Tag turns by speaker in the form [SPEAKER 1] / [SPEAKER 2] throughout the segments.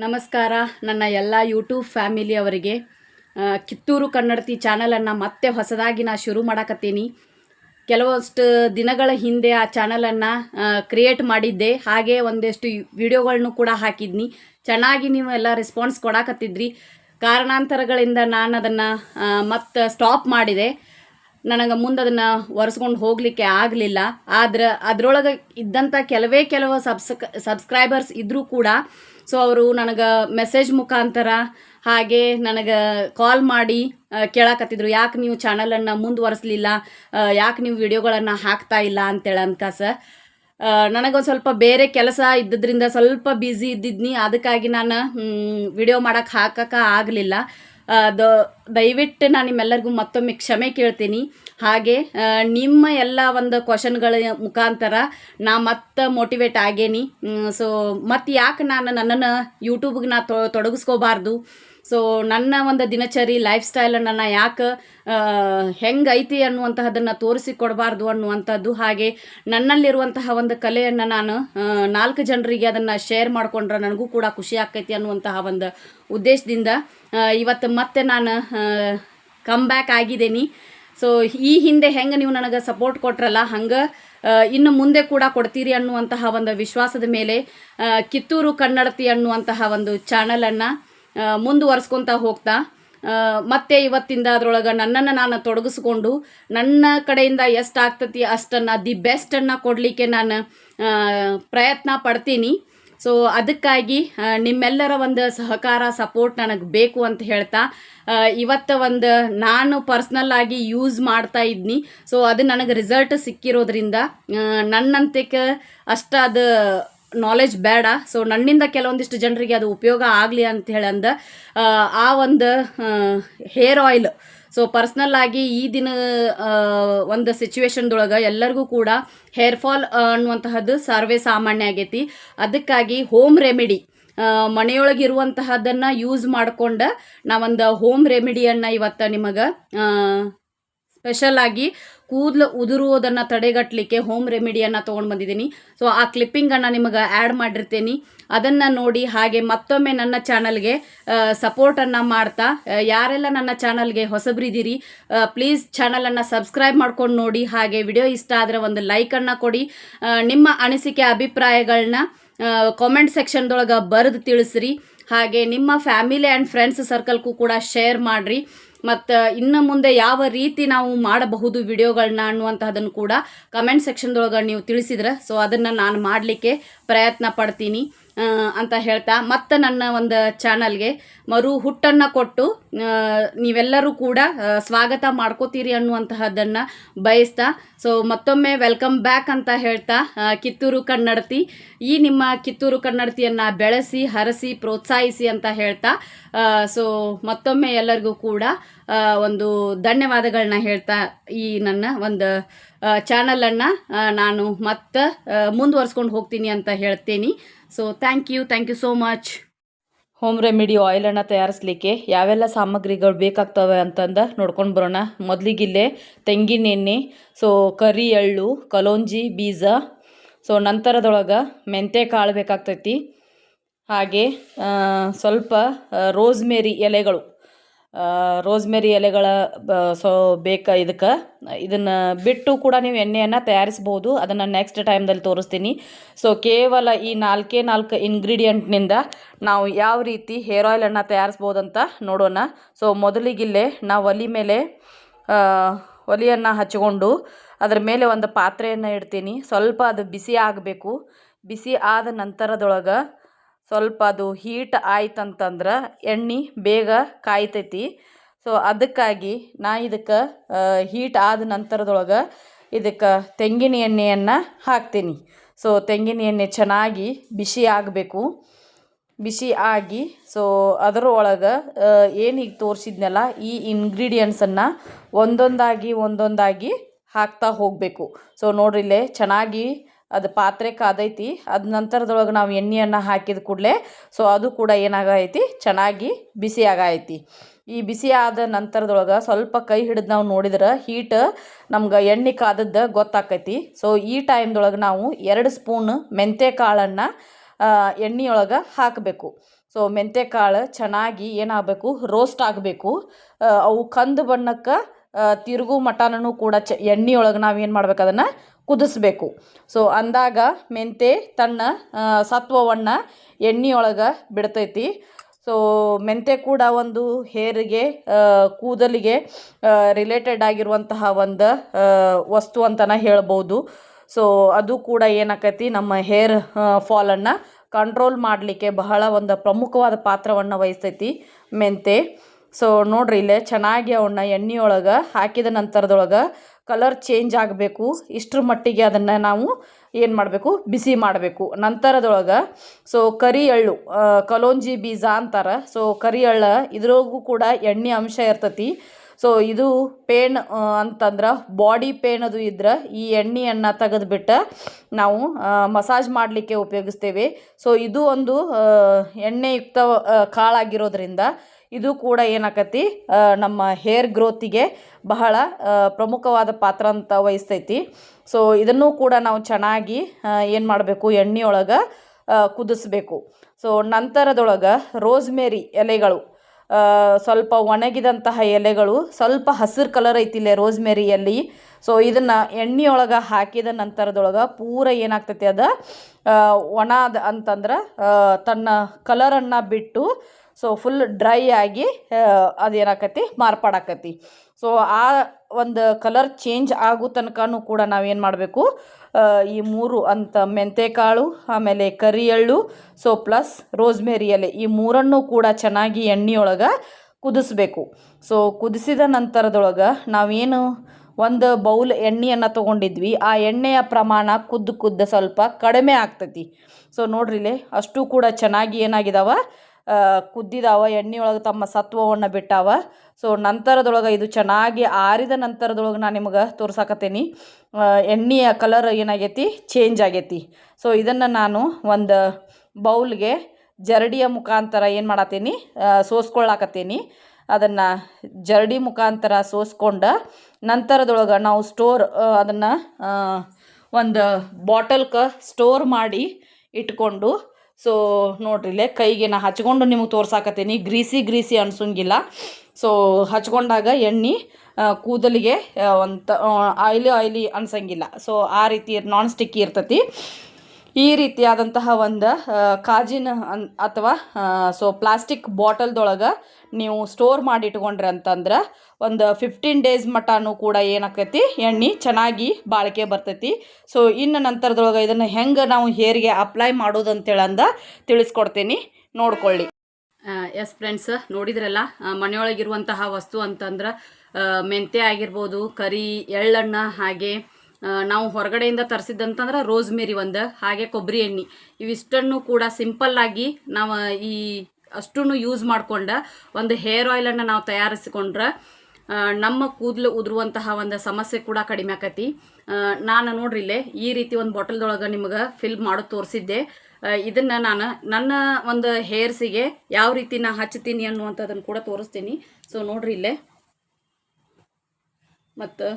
[SPEAKER 1] ನಮಸ್ಕಾರ. ನನ್ನ ಎಲ್ಲ ಯೂಟ್ಯೂಬ್ ಫ್ಯಾಮಿಲಿಯವರಿಗೆ ಅವರಿಗೆ ಕಿತ್ತೂರು ಕನ್ನಡತಿ ಚಾನಲನ್ನು ಮತ್ತೆ ಹೊಸದಾಗಿ ನಾ ಶುರು ಮಾಡಕತ್ತೀನಿ. ಕೆಲವಷ್ಟು ದಿನಗಳ ಹಿಂದೆ ಆ ಚಾನಲನ್ನು ಕ್ರಿಯೇಟ್ ಮಾಡಿದ್ದೆ. ಹಾಗೆ ಒಂದಷ್ಟು ವಿಡಿಯೋಗಳನ್ನು ಕೂಡ ಹಾಕಿದ್ನಿ. ಚೆನ್ನಾಗಿ ನೀವು ಎಲ್ಲ ರೆಸ್ಪಾನ್ಸ್ ಕೊಡಾಕತ್ತಿದ್ರಿ. ಕಾರಣಾಂತರಗಳಿಂದ ನಾನು ಅದನ್ನು ಮತ್ತೆ ಸ್ಟಾಪ್ ಮಾಡಿದೆ. ನನಗೆ ಮುಂದೆ ಅದನ್ನು ಒರೆಸ್ಕೊಂಡು ಹೋಗಲಿಕ್ಕೆ ಆಗಲಿಲ್ಲ. ಆದ್ರೆ ಅದರೊಳಗೆ ಇದ್ದಂಥ ಕೆಲವೇ ಕೆಲವು ಸಬ್ಸ್ಕ್ ಸಬ್ಸ್ಕ್ರೈಬರ್ಸ್ ಇದ್ದರೂ ಕೂಡ ಸೊ ಅವರು ನನಗೆ ಮೆಸೇಜ್ ಮುಖಾಂತರ ಹಾಗೆ ನನಗೆ ಕಾಲ್ ಮಾಡಿ ಕೇಳಕತ್ತಿದ್ರು. ಯಾಕೆ ನೀವು ಚಾನಲನ್ನು ಮುಂದುವರೆಸಲಿಲ್ಲ? ಯಾಕೆ ನೀವು ವಿಡಿಯೋಗಳನ್ನು ಹಾಕ್ತಾ ಇಲ್ಲ ಅಂತೇಳಿ ಅನ್ಕಾಸ ನನಗೊಂದು ಸ್ವಲ್ಪ ಬೇರೆ ಕೆಲಸ ಇದ್ದದ್ರಿಂದ ಸ್ವಲ್ಪ ಬ್ಯುಸಿ ಇದ್ದಿದ್ನಿ. ಅದಕ್ಕಾಗಿ ನಾನು ವಿಡಿಯೋ ಮಾಡೋಕ್ಕೆ ಹಾಕಕ್ಕೆ ಆಗಲಿಲ್ಲ. ದ ದಯವಿಟ್ಟು ನಾನು ನಿಮ್ಮೆಲ್ಲರಿಗೂ ಮತ್ತೊಮ್ಮೆ ಕ್ಷಮೆ ಕೇಳ್ತೀನಿ. ಹಾಗೆ ನಿಮ್ಮ ಎಲ್ಲ ಒಂದು ಕ್ವಶನ್ಗಳ ಮುಖಾಂತರ ನಾ ಮತ್ತೆ ಮೋಟಿವೇಟ್ ಆಗೇನಿ. ಸೊ ಮತ್ತು ಯಾಕೆ ನಾನು ನನ್ನನ್ನು ಯೂಟ್ಯೂಬ್ಗೆ ನಾ ತೊಡಗಿಸ್ಕೋಬಾರ್ದು? ಸೊ ನನ್ನ ಒಂದು ದಿನಚರಿ ಲೈಫ್ ಸ್ಟೈಲನ್ನು ನಾನು ಯಾಕೆ ಹೆಂಗೈತಿ ಅನ್ನುವಂತಹದನ್ನು ತೋರಿಸಿಕೊಡಬಾರ್ದು ಅನ್ನುವಂಥದ್ದು ಹಾಗೆ ನನ್ನಲ್ಲಿರುವಂತಹ ಒಂದು ಕಲೆಯನ್ನು ನಾನು ನಾಲ್ಕು ಜನರಿಗೆ ಅದನ್ನು ಶೇರ್ ಮಾಡಿಕೊಂಡ್ರೆ ನನಗೂ ಕೂಡ ಖುಷಿ ಆಕೈತಿ ಅನ್ನುವಂತಹ ಒಂದು ಉದ್ದೇಶದಿಂದ ಇವತ್ತು ಮತ್ತೆ ನಾನು ಕಮ್ ಬ್ಯಾಕ್ ಆಗಿದ್ದೀನಿ ಸೊ ಈ ಹಿಂದೆ ಹೆಂಗೆ ನೀವು ನನಗೆ ಸಪೋರ್ಟ್ ಕೊಟ್ರಲ್ಲ, ಹಂಗೆ ಇನ್ನು ಮುಂದೆ ಕೂಡ ಕೊಡ್ತೀರಿ ಅನ್ನುವಂತಹ ಒಂದು ವಿಶ್ವಾಸದ ಮೇಲೆ ಕಿತ್ತೂರು ಕನ್ನಡತಿ ಅನ್ನುವಂತಹ ಒಂದು ಚಾನಲನ್ನು ಮುಂದುವರ್ಸ್ಕೊತಾ ಹೋಗ್ತಾ ಮತ್ತೆ ಇವತ್ತಿಂದ ಅದರೊಳಗೆ ನನ್ನನ್ನು ನಾನು ತೊಡಗಿಸ್ಕೊಂಡು, ನನ್ನ ಕಡೆಯಿಂದ ಎಷ್ಟಾಗ್ತತಿ ಅಷ್ಟನ್ನು ದಿ ಬೆಸ್ಟನ್ನು ಕೊಡಲಿಕ್ಕೆ ನಾನು ಪ್ರಯತ್ನ ಪಡ್ತೀನಿ. ಸೊ ಅದಕ್ಕಾಗಿ ನಿಮ್ಮೆಲ್ಲರ ಒಂದು ಸಹಕಾರ ಸಪೋರ್ಟ್ ನನಗೆ ಬೇಕು ಅಂತ ಹೇಳ್ತಾ ಇವತ್ತು ಒಂದು ನಾನು ಪರ್ಸ್ನಲ್ ಆಗಿ ಯೂಸ್ ಮಾಡ್ತಾ ಇದ್ನಿ. ಸೊ ಅದು ನನಗೆ ರಿಸಲ್ಟ್ ಸಿಕ್ಕಿರೋದ್ರಿಂದ ಆ, ನನ್ನಂತಕ್ಕೆ ಅಷ್ಟು ಅದು ನಾಲೆಜ್ ಬೇಡ. ಸೊ ನನ್ನಿಂದ ಕೆಲವೊಂದಿಷ್ಟು ಜನರಿಗೆ ಅದು ಉಪಯೋಗ ಆಗಲಿ ಅಂತ ಹೇಳಂದ ಆ, ಆ ಒಂದು ಹೇರ್ ಆಯಿಲ್ ಸೊ ಪರ್ಸ್ನಲ್ ಆಗಿ ಈ ದಿನ ಒಂದು ಸಿಚುವೇಶನ್ದೊಳಗೆ ಎಲ್ಲರಿಗೂ ಕೂಡ ಹೇರ್ ಫಾಲ್ ಅನ್ನುವಂತಹದ್ದು ಸರ್ವೇ ಸಾಮಾನ್ಯ ಆಗೈತಿ. ಅದಕ್ಕಾಗಿ ಹೋಮ್ ರೆಮಿಡಿ ಮನೆಯೊಳಗಿರುವಂತಹದ್ದನ್ನು ಯೂಸ್ ಮಾಡಿಕೊಂಡು ನಾವೊಂದು ಹೋಮ್ ರೆಮಿಡಿಯನ್ನು ಇವತ್ತು ನಿಮಗೆ ಸ್ಪೆಷಲ್ ಆಗಿ ಕೂದಲು ಉದುರುವುದನ್ನು ತಡೆಗಟ್ಟಲಿಕ್ಕೆ ಹೋಮ್ ರೆಮಿಡಿಯನ್ನು ತೊಗೊಂಡು ಬಂದಿದ್ದೀನಿ. ಸೊ ಆ ಕ್ಲಿಪ್ಪಿಂಗನ್ನು ನಿಮಗೆ ಆ್ಯಡ್ ಮಾಡಿರ್ತೀನಿ. ಅದನ್ನು ನೋಡಿ ಹಾಗೆ ಮತ್ತೊಮ್ಮೆ ನನ್ನ ಚಾನಲ್ಗೆ ಸಪೋರ್ಟನ್ನು ಮಾಡ್ತಾ ಯಾರೆಲ್ಲ ನನ್ನ ಚಾನಲ್ಗೆ ಹೊಸಬ್ರಿದ್ದೀರಿ ಪ್ಲೀಸ್ ಚಾನಲನ್ನು ಸಬ್ಸ್ಕ್ರೈಬ್ ಮಾಡ್ಕೊಂಡು ನೋಡಿ. ಹಾಗೆ ವಿಡಿಯೋ ಇಷ್ಟ ಆದರೆ ಒಂದು ಲೈಕನ್ನು ಕೊಡಿ. ನಿಮ್ಮ ಅನಿಸಿಕೆ ಅಭಿಪ್ರಾಯಗಳನ್ನ ಕಾಮೆಂಟ್ ಸೆಕ್ಷನ್ದೊಳಗೆ ಬರೆದು ತಿಳಿಸ್ರಿ. ಹಾಗೆ ನಿಮ್ಮ ಫ್ಯಾಮಿಲಿ ಆ್ಯಂಡ್ ಫ್ರೆಂಡ್ಸ್ ಸರ್ಕಲ್ಗೂ ಕೂಡ ಶೇರ್ ಮಾಡಿರಿ. ಮತ್ತು ಇನ್ನು ಮುಂದೆ ಯಾವ ರೀತಿ ನಾವು ಮಾಡಬಹುದು ವಿಡಿಯೋಗಳನ್ನ ಅನ್ನುವಂತಹದನ್ನು ಕೂಡ ಕಮೆಂಟ್ ಸೆಕ್ಷನ್ದೊಳಗೆ ನೀವು ತಿಳಿಸಿದ್ರೆ, ಸೊ ಅದನ್ನು ನಾನು ಮಾಡಲಿಕ್ಕೆ ಪ್ರಯತ್ನ ಪಡ್ತೀನಿ. ಅಂತ ಹೇಳ್ತಾ ಮತ್ತೆ ನನ್ನ ಒಂದು ಚಾನಲ್ಗೆ ಮರು ಹುಟ್ಟನ್ನು ಕೊಟ್ಟು ನೀವೆಲ್ಲರೂ ಕೂಡ ಸ್ವಾಗತ ಮಾಡ್ಕೋತೀರಿ ಅನ್ನುವಂತಹದ್ದನ್ನು ಬಯಸ್ತಾ, ಸೊ ಮತ್ತೊಮ್ಮೆ ವೆಲ್ಕಮ್ ಬ್ಯಾಕ್ ಅಂತ ಹೇಳ್ತಾ ಕಿತ್ತೂರು ಕನ್ನಡತಿ. ಈ ನಿಮ್ಮ ಕಿತ್ತೂರು ಕನ್ನಡತಿಯನ್ನು ಬೆಳೆಸಿ, ಹರಸಿ, ಪ್ರೋತ್ಸಾಹಿಸಿ ಅಂತ ಹೇಳ್ತಾ ಸೊ ಮತ್ತೊಮ್ಮೆ ಎಲ್ಲರಿಗೂ ಕೂಡ ಒಂದು ಧನ್ಯವಾದಗಳನ್ನ ಹೇಳ್ತಾ ಈ ನನ್ನ ಒಂದು ಚಾನಲನ್ನು ನಾನು ಮತ್ತೆ ಮುಂದುವರ್ಸ್ಕೊಂಡು ಹೋಗ್ತೀನಿ ಅಂತ ಹೇಳ್ತೀನಿ. So thank you thank you so much home remedy ಆಯಿಲನ್ನು ತಯಾರಿಸಲಿಕ್ಕೆ ಯಾವೆಲ್ಲ ಸಾಮಗ್ರಿಗಳು ಬೇಕಾಗ್ತವೆ ಅಂತಂದು ನೋಡ್ಕೊಂಡು ಬರೋಣ. ಮೊದಲಿಗಿಲ್ಲೇ ತೆಂಗಿನ ಎಣ್ಣೆ ಸೊ ಕರಿ ಎಳ್ಳು, ಕಲೋಂಜಿ, ಬೀಜ ಸೊ ನಂತರದೊಳಗೆ ಮೆಂತ್ಯ ಕಾಳು ಬೇಕಾಗ್ತೈತಿ. ಹಾಗೆ ಸ್ವಲ್ಪ ರೋಸ್ಮೇರಿ ಎಲೆಗಳು. ರೋಸ್ಮೇರಿ ಎಲೆಗಳ ಸೊ, ಬೇಕಾ ಇದಕ್ಕೆ. ಇದನ್ನು ಬಿಟ್ಟು ಕೂಡ ನೀವು ಎಣ್ಣೆಯನ್ನು ತಯಾರಿಸ್ಬೋದು. ಅದನ್ನು ನೆಕ್ಸ್ಟ್ ಟೈಮ್ದಲ್ಲಿ ತೋರಿಸ್ತೀನಿ. ಸೊ ಕೇವಲ ಈ ನಾಲ್ಕೇ ನಾಲ್ಕು ಇಂಗ್ರೀಡಿಯೆಂಟ್ನಿಂದ ನಾವು ಯಾವ ರೀತಿ ಹೇರ್ ಆಯಿಲನ್ನು ತಯಾರಿಸ್ಬೋದಂತ ನೋಡೋಣ. ಸೊ ಮೊದಲಿಗಿಲ್ಲೇ ನಾವು ಒಲಿ ಮೇಲೆ ಒಲೆಯನ್ನು ಹಚ್ಕೊಂಡು ಅದರ ಮೇಲೆ ಒಂದು ಪಾತ್ರೆಯನ್ನು ಇಡ್ತೀನಿ. ಸ್ವಲ್ಪ ಅದು ಬಿಸಿ ಆಗಬೇಕು. ಬಿಸಿ ಆದ ನಂತರದೊಳಗೆ ಸ್ವಲ್ಪ ಅದು ಹೀಟ್ ಆಯ್ತಂತಂದ್ರೆ ಎಣ್ಣೆ ಬೇಗ ಕಾಯ್ತೈತಿ. ಸೊ ಅದಕ್ಕಾಗಿ ನಾ ಇದಕ್ಕೆ ಹೀಟ್ ಆದ ನಂತರದೊಳಗೆ ಇದಕ್ಕೆ ತೆಂಗಿನ ಎಣ್ಣೆಯನ್ನು ಹಾಕ್ತೀನಿ. ಸೊ ತೆಂಗಿನ ಎಣ್ಣೆ ಚೆನ್ನಾಗಿ ಬಿಸಿ ಆಗಬೇಕು. ಬಿಸಿ ಆಗಿ ಸೊ ಅದರ ಒಳಗೆ ಏನು ಈಗ ತೋರಿಸಿದ್ನಲ್ಲ, ಈ ಇಂಗ್ರೀಡಿಯೆಂಟ್ಸನ್ನು ಒಂದೊಂದಾಗಿ ಒಂದೊಂದಾಗಿ ಹಾಕ್ತಾ ಹೋಗಬೇಕು. ಸೊ ನೋಡ್ರಿ ಇಲ್ಲೇ ಚೆನ್ನಾಗಿ ಅದು ಪಾತ್ರೆ ಕಾದೈತಿ. ಅದ ನಂತರದೊಳಗೆ ನಾವು ಎಣ್ಣೆಯನ್ನು ಹಾಕಿದ ಕೂಡಲೇ ಸೊ ಅದು ಕೂಡ ಏನಾಗೈತಿ? ಚೆನ್ನಾಗಿ ಬಿಸಿ ಆಗೈತಿ. ಈ ಬಿಸಿ ಆದ ನಂತರದೊಳಗೆ ಸ್ವಲ್ಪ ಕೈ ಹಿಡಿದು ನಾವು ನೋಡಿದ್ರೆ ಹೀಟ್ ನಮ್ಗೆ ಎಣ್ಣೆ ಕಾದದ್ದು ಗೊತ್ತಾಕೈತಿ. ಸೊ ಈ ಟೈಮ್ದೊಳಗೆ ನಾವು ಎರಡು ಸ್ಪೂನ್ ಮೆಂತೆ ಕಾಳನ್ನು ಎಣ್ಣೆಯೊಳಗೆ ಹಾಕಬೇಕು. ಸೊ ಮೆಂತ್ಯ ಕಾಳು ಚೆನ್ನಾಗಿ ಏನಾಗಬೇಕು? ರೋಸ್ಟ್ ಆಗಬೇಕು. ಅವು ಕಂದು ಬಣ್ಣಕ್ಕೆ ತಿರುಗು ಮಟನೂ ಕೂಡ ಚ ಎಣ್ಣೆಯೊಳಗೆ ನಾವು ಏನು ಮಾಡ್ಬೇಕು ಅದನ್ನು? ಕುದಿಸ್ಬೇಕು. ಸೊ ಅಂದಾಗ ಮೆಂತೆ ತನ್ನ ಸತ್ವವನ್ನು ಎಣ್ಣೆಯೊಳಗೆ ಬಿಡ್ತೈತಿ. ಸೊ ಮೆಂತೆ ಕೂಡ ಒಂದು ಹೇರಿಗೆ ಕೂದಲಿಗೆ ರಿಲೇಟೆಡ್ ಆಗಿರುವಂತಹ ಒಂದು ವಸ್ತು ಅಂತಲೇ ಹೇಳ್ಬೋದು. ಸೊ ಅದು ಕೂಡ ಏನಾಕೈತಿ? ನಮ್ಮ ಹೇರ್ ಫಾಲನ್ನು ಕಂಟ್ರೋಲ್ ಮಾಡಲಿಕ್ಕೆ ಬಹಳ ಒಂದು ಪ್ರಮುಖವಾದ ಪಾತ್ರವನ್ನು ವಹಿಸ್ತೈತಿ ಮೆಂತೆ. ಸೊ ನೋಡ್ರಿ ಇಲ್ಲೇ ಚೆನ್ನಾಗಿ ಅವನ್ನ ಎಣ್ಣೆಯೊಳಗೆ ಹಾಕಿದ ನಂತರದೊಳಗೆ ಕಲರ್ ಚೇಂಜ್ ಆಗಬೇಕು. ಇಷ್ಟರ ಮಟ್ಟಿಗೆ ಅದನ್ನು ನಾವು ಏನು ಮಾಡಬೇಕು? ಬಿಸಿ ಮಾಡಬೇಕು. ನಂತರದೊಳಗೆ ಸೊ ಕರಿ ಎಳ್ಳು ಕಲೋಂಜಿ ಬೀಜ ಅಂತಾರೆ. ಸೊ ಕರಿ ಎಳ್ಳು ಇದ್ರಾಗೂ ಕೂಡ ಎಣ್ಣೆ ಅಂಶ ಇರ್ತತಿ. ಸೊ ಇದು ಪೇನ್ ಅಂತಂದ್ರೆ ಬಾಡಿ ಪೇನ್ ಅದು ಇದ್ರೆ ಈ ಎಣ್ಣೆಯನ್ನು ತೆಗೆದುಬಿಟ್ಟು ನಾವು ಮಸಾಜ್ ಮಾಡಲಿಕ್ಕೆ ಉಪಯೋಗಿಸ್ತೇವೆ. ಸೊ ಇದು ಒಂದು ಎಣ್ಣೆಯುಕ್ತ ಕಾಳಾಗಿರೋದ್ರಿಂದ ಇದು ಕೂಡ ಏನಾಕತಿ ನಮ್ಮ ಹೇರ್ ಗ್ರೋತಿಗೆ ಬಹಳ ಪ್ರಮುಖವಾದ ಪಾತ್ರ ಅಂತ ವಹಿಸ್ತೈತಿ. ಸೊ ಇದನ್ನು ಕೂಡ ನಾವು ಚೆನ್ನಾಗಿ ಏನು ಮಾಡಬೇಕು, ಎಣ್ಣೆಯೊಳಗೆ ಕುದಿಸ್ಬೇಕು. ಸೊ ನಂತರದೊಳಗೆ ರೋಸ್ಮೇರಿ ಎಲೆಗಳು ಸ್ವಲ್ಪ ಒಣಗಿದಂತಹ ಎಲೆಗಳು, ಸ್ವಲ್ಪ ಹಸಿರು ಕಲರ್ ಐತಿಲ್ಲ ರೋಸ್ಮೇರಿ ಎಲೆ. ಸೊ ಇದನ್ನು ಎಣ್ಣೆಯೊಳಗೆ ಹಾಕಿದ ನಂತರದೊಳಗೆ ಪೂರ ಏನಾಗ್ತೈತಿ ಅದು ಒಣ ಅಂತಂದ್ರೆ ತನ್ನ ಕಲರನ್ನು ಬಿಟ್ಟು ಸೊ ಫುಲ್ ಡ್ರೈ ಆಗಿ ಅದೇನಾಕತಿ ಮಾರ್ಪಾಡಾಕತಿ ಸೊ ಆ ಒಂದು ಕಲರ್ ಚೇಂಜ್ ಆಗೋ ತನಕನೂ ಕೂಡ ನಾವೇನು ಮಾಡಬೇಕು? ಈ ಮೂರು ಅಂತ ಮೆಂತೆಕಾಳು, ಆಮೇಲೆ ಕರಿ ಎಳ್ಳು ಸೊ ಪ್ಲಸ್ ರೋಸ್ಮೇರಿ ಎಲೆ, ಈ ಮೂರನ್ನು ಕೂಡ ಚೆನ್ನಾಗಿ ಎಣ್ಣೆಯೊಳಗೆ ಕುದಿಸ್ಬೇಕು. ಸೊ ಕುದಿಸಿದ ನಂತರದೊಳಗೆ ನಾವೇನು ಒಂದು ಬೌಲ್ ಎಣ್ಣೆಯನ್ನು ತೊಗೊಂಡಿದ್ವಿ. ಆ ಎಣ್ಣೆಯ ಪ್ರಮಾಣ ಕುದ್ದು ಕುದ್ದು ಸ್ವಲ್ಪ ಕಡಿಮೆ ಆಗ್ತೈತಿ. ಸೊ ನೋಡ್ರಿಲೆ, ಅಷ್ಟು ಕೂಡ ಚೆನ್ನಾಗಿ ಏನಾಗಿದಾವ? ಕುದ್ದಿದಾವ, ಎಣ್ಣೆಯೊಳಗೆ ತಮ್ಮ ಸತ್ವವನ್ನು ಬಿಟ್ಟಾವ. ಸೊ ನಂತರದೊಳಗೆ ಇದು ಚೆನ್ನಾಗಿ ಆರಿದ ನಂತರದೊಳಗೆ ನಾನು ನಿಮಗೆ ತೋರ್ಸಾಕತ್ತೀನಿ. ಎಣ್ಣೆಯ ಕಲರ್ ಏನಾಗೈತಿ? ಚೇಂಜ್ ಆಗೈತಿ. ಸೊ ಇದನ್ನು ನಾನು ಒಂದು ಬೌಲ್ಗೆ ಜರಡಿಯ ಮುಖಾಂತರ ಏನು ಮಾಡತ್ತೀನಿ ಸೋಸ್ಕೊಳ್ಳಾಕತ್ತೀನಿ ಅದನ್ನು ಜರಡಿ ಮುಖಾಂತರ ಸೋಸ್ಕೊಂಡು ನಂತರದೊಳಗೆ ನಾವು ಸ್ಟೋರ್ ಅದನ್ನು ಒಂದು ಬಾಟಲ್ಕ ಸ್ಟೋರ್ ಮಾಡಿ ಇಟ್ಕೊಂಡು ಸೊ ನೋಡ್ರಿ ಇಲ್ಲೇ ಕೈಗೆ ನಾ ಹಚ್ಕೊಂಡು ನಿಮಗೆ ತೋರ್ಸಾಕತ್ತೀನಿ. ಗ್ರೀಸಿ ಗ್ರೀಸಿ ಅನ್ಸೋಂಗಿಲ್ಲ. ಸೊ ಹಚ್ಕೊಂಡಾಗ ಎಣ್ಣೆ ಕೂದಲಿಗೆ ಒಂದು ಆಯ್ಲಿ ಆಯ್ಲಿ ಅನ್ಸಂಗಿಲ್ಲ. ಸೊ ಆ ರೀತಿ ನಾನ್ ಸ್ಟಿಕ್ಕಿ ಇರ್ತತಿ. ಈ ರೀತಿಯಾದಂತಹ ಒಂದು ಕಾಜಿನ ಅನ್, ಅಥವಾ ಸೊ ಪ್ಲಾಸ್ಟಿಕ್ ಬಾಟಲ್ದೊಳಗೆ ನೀವು ಸ್ಟೋರ್ ಮಾಡಿ ಇಟ್ಕೊಂಡ್ರಿ ಅಂತಂದ್ರೆ ಒಂದು ಫಿಫ್ಟೀನ್ ಡೇಸ್ ಮಟನೂ ಕೂಡ ಏನಾಕೈತಿ? ಎಣ್ಣೆ ಚೆನ್ನಾಗಿ ಬಾಳಿಕೆ ಬರ್ತೈತಿ. ಸೊ ಇನ್ನು ನಂತರದೊಳಗೆ ಇದನ್ನು ಹೆಂಗೆ ನಾವು ಹೇರಿಗೆ ಅಪ್ಲೈ ಮಾಡೋದು ಅಂದ ತಿಳಿಸ್ಕೊಡ್ತೀನಿ. ನೋಡ್ಕೊಳ್ಳಿ. ಎಸ್ ಫ್ರೆಂಡ್ಸ್ ನೋಡಿದ್ರಲ್ಲ ಮನೆಯೊಳಗಿರುವಂತಹ ವಸ್ತು ಅಂತಂದ್ರೆ ಮೆಂತ್ಯ ಆಗಿರ್ಬೋದು, ಕರಿ, ಎಳ್ಳಣ್ಣ, ಹಾಗೆ ನಾವು ಹೊರಗಡೆಯಿಂದ ತರಿಸಿದ್ದಂತಂದ್ರೆ ರೋಸ್ಮೇರಿ ಒಂದು, ಹಾಗೆ ಕೊಬ್ಬರಿ ಎಣ್ಣೆ. ಇವಿಷ್ಟನ್ನು ಕೂಡ ಸಿಂಪಲ್ ಆಗಿ ನಾವು ಈ ಅಷ್ಟನ್ನು ಯೂಸ್ ಮಾಡ್ಕೊಂಡು ಒಂದು ಹೇರ್ ಆಯಿಲನ್ನು ನಾವು ತಯಾರಿಸಿಕೊಂಡ್ರೆ ನಮ್ಮ ಕೂದಲು ಉದುರುವಂತಹ ಒಂದು ಸಮಸ್ಯೆ ಕೂಡ ಕಡಿಮೆ ಆಕತಿ. ನಾನು ನೋಡ್ರಿ ಇಲ್ಲೇ, ಈ ರೀತಿ ಒಂದು ಬಾಟಲ್ದೊಳಗೆ ನಿಮ್ಗೆ ಫಿಲ್ ಮಾಡೋದು ತೋರಿಸಿದ್ದೆ. ಇದನ್ನು ನಾನು ನನ್ನ ಒಂದು ಹೇರ್ಸಿಗೆ ಯಾವ ರೀತಿ ನಾ ಹಚ್ತೀನಿ ಅನ್ನುವಂಥದ್ದನ್ನು ಕೂಡ ತೋರಿಸ್ತೀನಿ. ಸೊ ನೋಡ್ರಿ ಇಲ್ಲೇ. ಮತ್ತು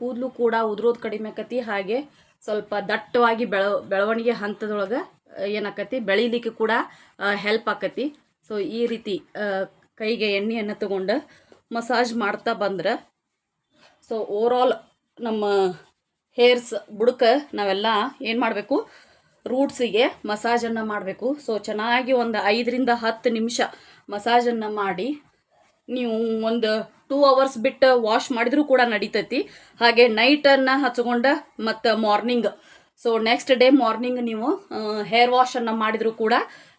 [SPEAKER 1] ಕೂದಲು ಕೂಡ ಉದುರೋದು ಕಡಿಮೆ ಆಕತಿ. ಹಾಗೆ ಸ್ವಲ್ಪ ದಟ್ಟವಾಗಿ ಬೆಳವ ಬೆಳವಣಿಗೆ ಹಂತದೊಳಗೆ ಏನಾಕತಿ, ಬೆಳೀಲಿಕ್ಕೆ ಕೂಡ ಹೆಲ್ಪ್ ಆಕತಿ. ಸೊ ಈ ರೀತಿ ಕೈಗೆ ಎಣ್ಣೆಯನ್ನು ತಗೊಂಡು ಮಸಾಜ್ ಮಾಡ್ತಾ ಬಂದ್ರೆ. ಸೊ ಓವರಾಲ್ ನಮ್ಮ ಹೇರ್ಸ್ ಬುಡಕ್ಕೆ ನಾವೆಲ್ಲ ಏನು ಮಾಡಬೇಕು? ರೂಟ್ಸಿಗೆ ಮಸಾಜನ್ನು ಮಾಡಬೇಕು. ಸೊ ಚೆನ್ನಾಗಿ ಒಂದು ಐದರಿಂದ ಹತ್ತು ನಿಮಿಷ ಮಸಾಜನ್ನು ಮಾಡಿ, ನೀವು ಒಂದು ಟೂ ಅವರ್ಸ್ ಬಿಟ್ಟು ವಾಶ್ ಮಾಡಿದ್ರೂ ಕೂಡ ನಡೀತೈತಿ. ಹಾಗೆ ನೈಟನ್ನು ಹಚ್ಕೊಂಡು ಮತ್ತು morning so next day morning ನೀವು ಹೇರ್ ವಾಶನ್ನು ಮಾಡಿದರೂ ಕೂಡ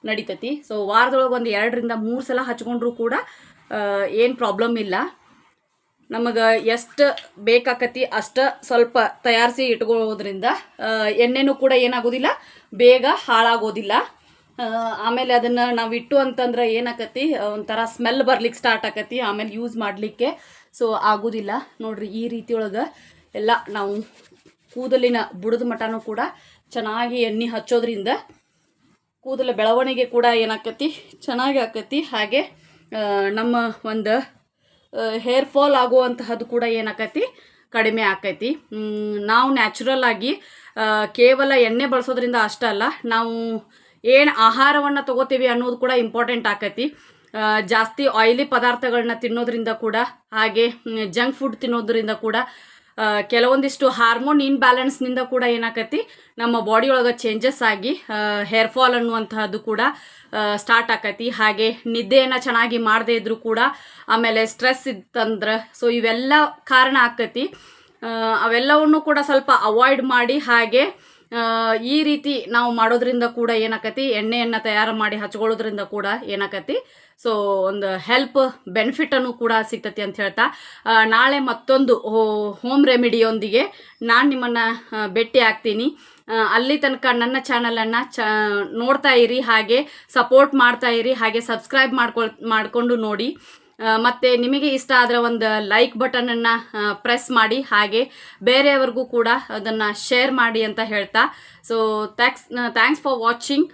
[SPEAKER 1] ನಡೀತೈತಿ. ಸೊ ವಾರದೊಳಗೆ ಒಂದು ಎರಡರಿಂದ ಮೂರು ಸಲ ಹಚ್ಕೊಂಡ್ರೂ ಕೂಡ ಏನು ಪ್ರಾಬ್ಲಮ್ ಇಲ್ಲ. ನಮಗೆ ಎಷ್ಟು ಬೇಕಾಕತಿ ಅಷ್ಟು ಸ್ವಲ್ಪ ತಯಾರಿಸಿ ಇಟ್ಕೊಳ್ಳೋದ್ರಿಂದ ಎಣ್ಣೆನೂ ಕೂಡ ಏನಾಗೋದಿಲ್ಲ, ಬೇಗ ಹಾಳಾಗೋದಿಲ್ಲ. ಆಮೇಲೆ ಅದನ್ನು ನಾವು ಇಟ್ಟು ಅಂತಂದ್ರೆ ಏನಾಕತಿ, ಒಂಥರ ಸ್ಮೆಲ್ ಬರ್ಲಿಕ್ಕೆ ಸ್ಟಾರ್ಟ್ ಆಕತಿ, ಆಮೇಲೆ ಯೂಸ್ ಮಾಡಲಿಕ್ಕೆ. ಸೊ ಆಗೋದಿಲ್ಲ. ನೋಡ್ರಿ, ಈ ರೀತಿಯೊಳಗೆ ಎಲ್ಲ ನಾವು ಕೂದಲಿನ ಬುಡದ ಮಟನೂ ಕೂಡ ಚೆನ್ನಾಗಿ ಎಣ್ಣೆ ಹಚ್ಚೋದ್ರಿಂದ ಕೂದಲ ಬೆಳವಣಿಗೆ ಕೂಡ ಏನಾಕತಿ, ಚೆನ್ನಾಗಿ ಆಕತಿ. ಹಾಗೆ ನಮ್ಮ ಒಂದು ಹೇರ್ ಫಾಲ್ ಆಗುವಂತಹದ್ದು ಕೂಡ ಏನಾಕತಿ? ಕಡಿಮೆ ಆಕೈತಿ. ನಾವು ನ್ಯಾಚುರಲ್ ಆಗಿ ಕೇವಲ ಎಣ್ಣೆ ಬಳಸೋದ್ರಿಂದ ಅಷ್ಟೇ ಅಲ್ಲ, ನಾವು ಏನು ಆಹಾರವನ್ನು ತಗೋತೀವಿ ಅನ್ನೋದು ಕೂಡ ಇಂಪಾರ್ಟೆಂಟ್ ಆಕೈತಿ. ಜಾಸ್ತಿ ಆಯಿಲಿ ಪದಾರ್ಥಗಳನ್ನ ತಿನ್ನೋದ್ರಿಂದ ಕೂಡ, ಹಾಗೆ ಜಂಕ್ ಫುಡ್ ತಿನ್ನೋದ್ರಿಂದ ಕೂಡ ಕೆಲವೊಂದಿಷ್ಟು ಹಾರ್ಮೋನ್ ಇನ್ಬ್ಯಾಲೆನ್ಸ್ನಿಂದ ಕೂಡ ಏನಾಕತಿ, ನಮ್ಮ ಬಾಡಿ ಒಳಗೆ ಚೇಂಜಸ್ ಆಗಿ ಹೇರ್ ಫಾಲ್ ಅನ್ನುವಂತಹದ್ದು ಕೂಡ ಸ್ಟಾರ್ಟ್ ಆಕತಿ. ಹಾಗೆ ನಿದ್ದೆಯನ್ನು ಚೆನ್ನಾಗಿ ಮಾಡದೇ ಇದ್ದರೂ ಕೂಡ, ಆಮೇಲೆ ಸ್ಟ್ರೆಸ್ ಇತ್ತಂದ್ರೆ ಸೊ ಇವೆಲ್ಲ ಕಾರಣ ಆಕತಿ. ಅವೆಲ್ಲವನ್ನು ಕೂಡ ಸ್ವಲ್ಪ ಅವಾಯ್ಡ್ ಮಾಡಿ, ಹಾಗೆ ಈ ರೀತಿ ನಾವು ಮಾಡೋದ್ರಿಂದ ಕೂಡ ಏನಾಕತಿ? ಎಣ್ಣೆಯನ್ನು ತಯಾರು ಮಾಡಿ ಹಚ್ಕೊಳ್ಳೋದ್ರಿಂದ ಕೂಡ ಏನಾಕತಿ? ಸೊ ಒಂದು ಹೆಲ್ಪ್ ಬೆನಿಫಿಟನ್ನು ಕೂಡ ಸಿಗ್ತತಿ ಅಂತ ಹೇಳ್ತಾ. ನಾಳೆ ಮತ್ತೊಂದು ಹೋಮ್ ರೆಮಿಡಿಯೊಂದಿಗೆ ನಾನು ನಿಮ್ಮನ್ನು ಭೇಟಿ ಆಗ್ತೀನಿ. ಅಲ್ಲಿ ತನಕ ನನ್ನ ಚಾನಲನ್ನು ಚ, ನೋಡ್ತಾ ಇರಿ, ಹಾಗೆ ಸಪೋರ್ಟ್ ಮಾಡ್ತಾ ಇರಿ, ಹಾಗೆ ಸಬ್ಸ್ಕ್ರೈಬ್ ಮಾಡ್ಕೊಳ್, ಮಾಡಿಕೊಂಡು ನೋಡಿ. ಮತ್ತೆ ನಿಮಗೆ ಇಷ್ಟ ಆದರೆ ಒಂದು ಲೈಕ್ ಬಟನನ್ನು ಪ್ರೆಸ್ ಮಾಡಿ. ಹಾಗೆ ಬೇರೆಯವ್ರಿಗೂ ಕೂಡ ಅದನ್ನು ಶೇರ್ ಮಾಡಿ ಅಂತ ಹೇಳ್ತಾ. So thanks thanks for watching